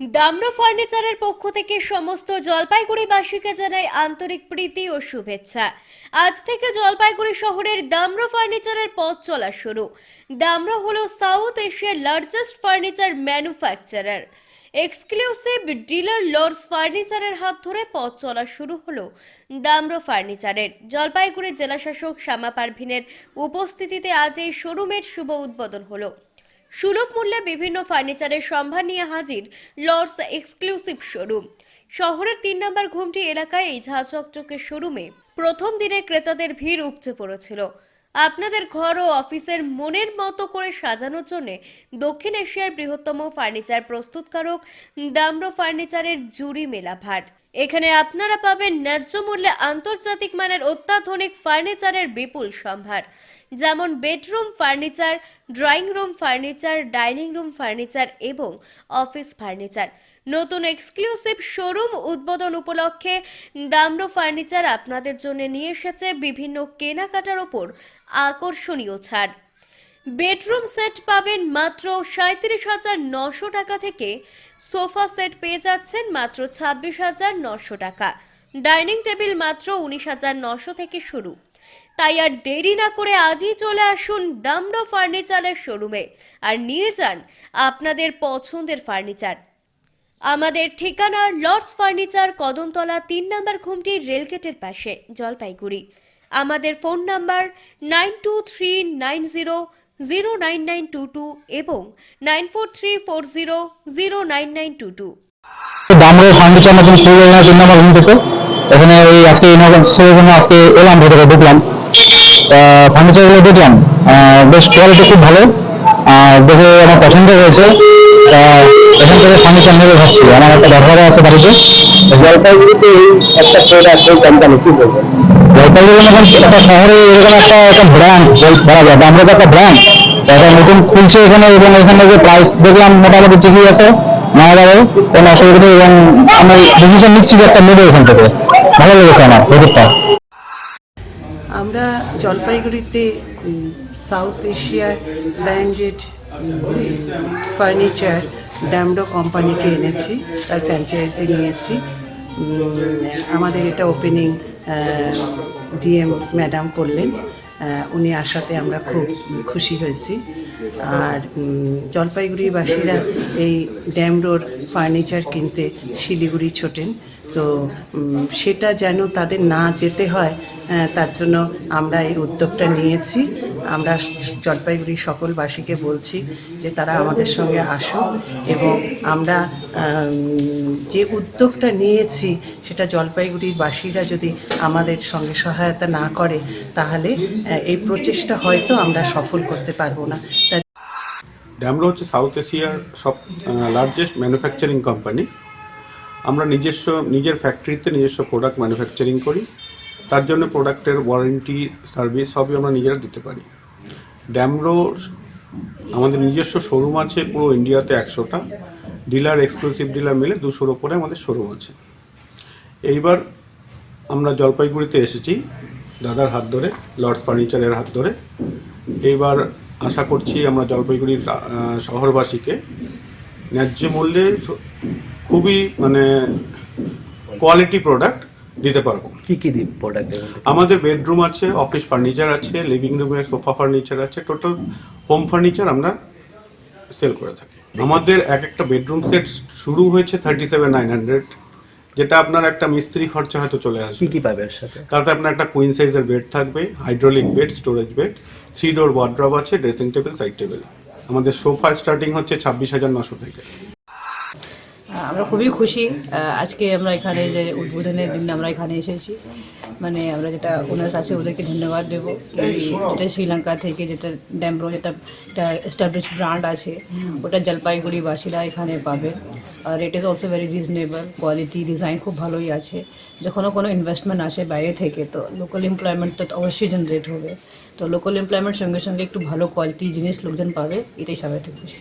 দামরা ফার্নিচারের পক্ষ থেকে সমস্ত জলপাইগুড়িবাসীকে জানাই আন্তরিক প্রীতি ও শুভেচ্ছা। আজ থেকে জলপাইগুড়ি শহরের দামরা ফার্নিচারের পথ চলা শুরু। দামরা হলো সাউথ এশিয়ার largest furniture manufacturer. Exclusive dealer Lords ফার্নিচারের হাত ধরে পথ চলা শুরু হলো দামরা ফার্নিচারের। জলপাইগুড়ি জেলাশাসক শ্যামা পারভিনের উপস্থিতিতে আজ এই শোরুমের শুভ উদ্বোধন হলো। সুলভ মূল্যে বিভিন্ন ফার্নিচারের সম্ভার নিয়ে হাজির লর্ডস এক্সক্লুসিভ শোরুম শহরের তিন নম্বর ঘুমটি এলাকায় এই ঝাঁচকচকে শোরুমে প্রথম দিনে ক্রেতাদের ভিড় উপচে পড়েছিল। আপনাদের ঘর ও অফিসের মনের মতো করে সাজানোর জন্য দক্ষিণ এশিয়ার বৃহত্তম ফার্নিচার প্রস্তুতকারক দাম্র ফার্নিচারের জুরি মেলা ভাট এখানে আপনারা পাবেন ন্যায্য মূল্যে আন্তর্জাতিক মানের অত্যাধুনিক ফার্নিচারের বিপুল সম্ভার। যেমন bedroom furniture, drawing room furniture, dining room furniture এবং অফিস ফার্নিচার। নতুন এক্সক্লুসিভ শোরুম উদ্বোধন উপলক্ষে দামরো ফার্নিচার আপনাদের জন্য নিয়ে এসেছে বিভিন্ন কেনাকাটার ওপর আকর্ষণীয় ছাড়। বেডরুম সেট পাবেন মাত্র সাঁত্রিশ হাজার নশো টাকা থেকে সোফা সেট পেয়ে যাচ্ছেন মাত্র ছাব্বিশ হাজার নশো টাকা। ডাইনিং টেবিল মাত্র উনিশ হাজার নশো থেকে শুরু। তাই আর দেরি না করে আজই চলে আসুন দামডো ফার্নিচারের শোরুমে আর নিয়ে যান আপনাদের পছন্দের ফার্নিচার। আমাদের ঠিকানা লর্ডস ফার্নিচার, কদমতলা, তিন নম্বর ঘুমটি, রেলগেটের পাশে, জলপাইগুড়ি। আমাদের phone number nine two three nine zero zero nine nine two two এবং nine four three four zero zero nine nine two two Damro foundation এখন শুরু হয়ে গেছে নম্বর রুম থেকে। এখানে ওই আজকে ইনভেস্টের জন্য আজকে এলাম ভেতরে ঢুকলাম। ফার্নিচারগুলো দেখলাম। বেশ কোয়ালিটি খুব ভালো। দেখে আমার পছন্দ হয়েছে। এখান থেকে ফার্নিচার নেবে ভাবছি আমার একটা ব্যবহারও আছে বাড়িতে। জলপাইগুড়িতে এই একটা প্রোডাক্ট এই কোম্পানি কি বলব? জলপাইগুড়ি মতন একটা শহরে এরকম একটা একটা ব্র্যান্ড বলা যায়। আমরা তো একটা ব্র্যান্ড এটা নতুন খুলছে এখানে এবং এখানে যে প্রাইস দেখলাম মোটামুটি ঠিকই আছে। নেওয়া যাবে কোনো অসুবিধা নেই এবং আমি ডিসিশন নিচ্ছি যে একটা নেব এখান থেকে। ভালো লেগেছে আমার ভেতরটা আমরা জলপাইগুড়িতে সাউথ এশিয়ার ব্র্যান্ডেড ফার্নিচার ড্যামডো কোম্পানিকে এনেছি, তার ফ্র্যাঞ্চাইজি নিয়েছি। আমাদের এটা ওপেনিং ডিএম ম্যাডাম করলেন। উনি আসাতে আমরা খুব খুশি হয়েছি। আর জলপাইগুড়িবাসীরা এই ড্যামডোর ফার্নিচার কিনতে শিলিগুড়ি ছোটেন। তো সেটা যেন তাদের না যেতে হয় তার জন্য আমরা এই উদ্যোগটা নিয়েছি। আমরা জলপাইগুড়ি সকলবাসীকে বলছি যে তারা আমাদের সঙ্গে আসুন এবং আমরা যে উদ্যোগটা নিয়েছি সেটা জলপাইগুড়ির বাসীরা যদি আমাদের সঙ্গে সহায়তা না করে, তাহলে এই প্রচেষ্টা হয়তো আমরা সফল করতে পারব না। ড্যামরো হচ্ছে সাউথ এশিয়ার সব লার্জেস্ট ম্যানুফ্যাকচারিং কোম্পানি আমরা নিজস্ব, নিজের ফ্যাক্টরিতে নিজস্ব প্রোডাক্ট ম্যানুফ্যাকচারিং করি। তার জন্য প্রোডাক্টের ওয়ারেন্টি সার্ভিস সবই আমরা নিজেরা দিতে পারি। ড্যামরো আমাদের নিজস্ব শোরুম আছে পুরো ইন্ডিয়াতে একশোটা। ডিলার এক্সক্লুসিভ ডিলার মিলে দুশোর ওপরে আমাদের শোরুম আছে। এইবার আমরা জলপাইগুড়িতে এসেছি দাদার হাত ধরে লর্ডস ফার্নিচারের হাত ধরে। এইবার আশা করছি আমরা জলপাইগুড়ির শহরবাসীকে ন্যায্য মূল্যে খুবই মানে কোয়ালিটি প্রোডাক্ট দিতে পারব। কি কি দিন প্রোডাক্ট আমাদের বেডরুম আছে অফিস ফার্নিচার আছে লিভিং রুমের সোফা ফার্নিচার আছে টোটাল হোম ফার্নিচার আমরা সেল করে থাকি। আমাদের এক একটা বেডরুম সেট শুরু হয়েছে থার্টি সেভেন নাইন হান্ড্রেড যেটা আপনার একটা মিস্ত্রি খরচা হয়তো চলে কি আসবে। কি পাবে এর সাথে? তাতে আপনার একটা কুইন সাইজের বেড থাকবে hydraulic bed storage bed three door wardrobe আছে ড্রেসিং টেবিল সাইড টেবিল আমাদের সোফা স্টার্টিং হচ্ছে ছাব্বিশ হাজার নশো থেকে। আমরা খুবই খুশি। আজকে আমরা এখানে যে উদ্বোধনের দিন আমরা এখানে এসেছি। মানে আমরা যেটা ওনার আছে ওদেরকে ধন্যবাদ দেবো। যেটা শ্রীলঙ্কা থেকে যেটা ড্যামব্রো যেটা একটা এস্টাবলিশ ব্র্যান্ড আছে, ওটা জলপাইগুড়িবাসীরা এখানে পাবে। আর it is also very reasonable quality design খুব ভালোই আছে। যখনও কোনো ইনভেস্টমেন্ট আসে বাইরে থেকে, তো লোকাল এমপ্লয়মেন্ট তো অবশ্যই জেনারেট হবে। তো লোকাল এমপ্লয়মেন্ট সঙ্গে সঙ্গে একটু ভালো কোয়ালিটি জিনিস লোকজন পাবে, এটাই সবাই থেকে খুশি।